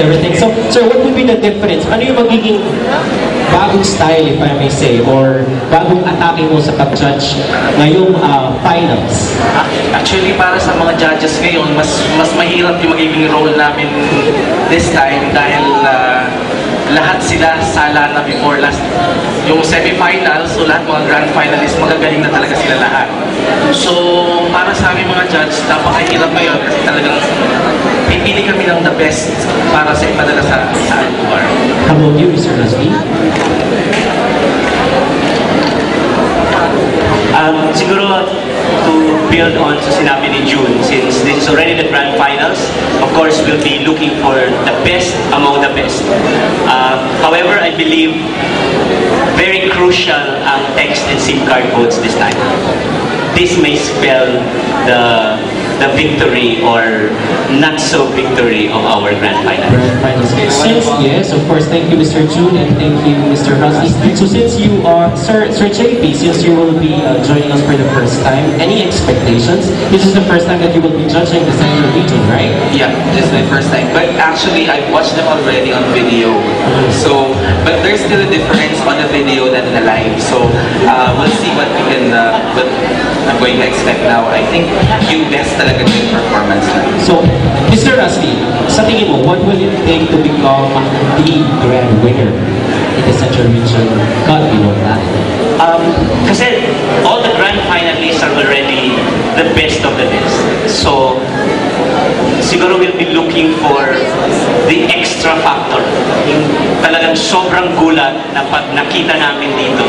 everything. So, sir, what would be the difference? Ano yung magiging bagong style, if I may say, or bagong atake mo sa pag-judge ngayong ah, finals? Actually, para sa mga judges ngayon, mas mas mahirap yung magiging role namin this time dahil ah, lahat sila sala na before last yung semifinals, so lahat mga grand finalists, magagaling na talaga sila lahat. So, para sa aming mga judge, napakahirap ngayon kasi talagang pipili kami ng the best para sa ipadala sa, sa lugar. How about you, Mr. Nasby? Um, siguro to build on sa sinabi ni June, since this is already the grand finals, of course, we'll be looking for the best among the best. Um, however, I believe very crucial ang text and SIM card votes this time. This may spell the the victory or not so victory of our grand final. Grand finals. Since, yes, of course, thank you, Mr. June, and thank you, Mr. Rusty. So since you are, Sir, Sir JP, since you will be uh, joining us for the first time, any expectations? This is the first time that you will be judging the Central Region, right? Yeah, this is my first time. But actually, I've watched them already on video. So, but there's still a difference on the video than the live. So, uh, we'll see what we can, uh, what I'm going to expect now. I think yung best talaga yung performance na. So, Mr. Rusty, sa tingin mo, what will it take to become the grand winner in the Central Region? God below that. Um, kasi all the grand finalists are already the best of the best. So, siguro we'll be looking for the extra factor. Yung talagang sobrang gulat na pag nakita namin dito.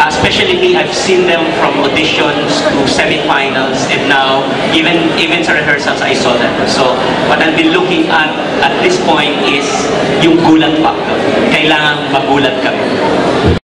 Uh, especially me, I've seen them from auditions to semifinals and now even even sa rehearsals I saw them. So, what I'll be looking at at this point is yung gulat factor. Kailangan magulat kami.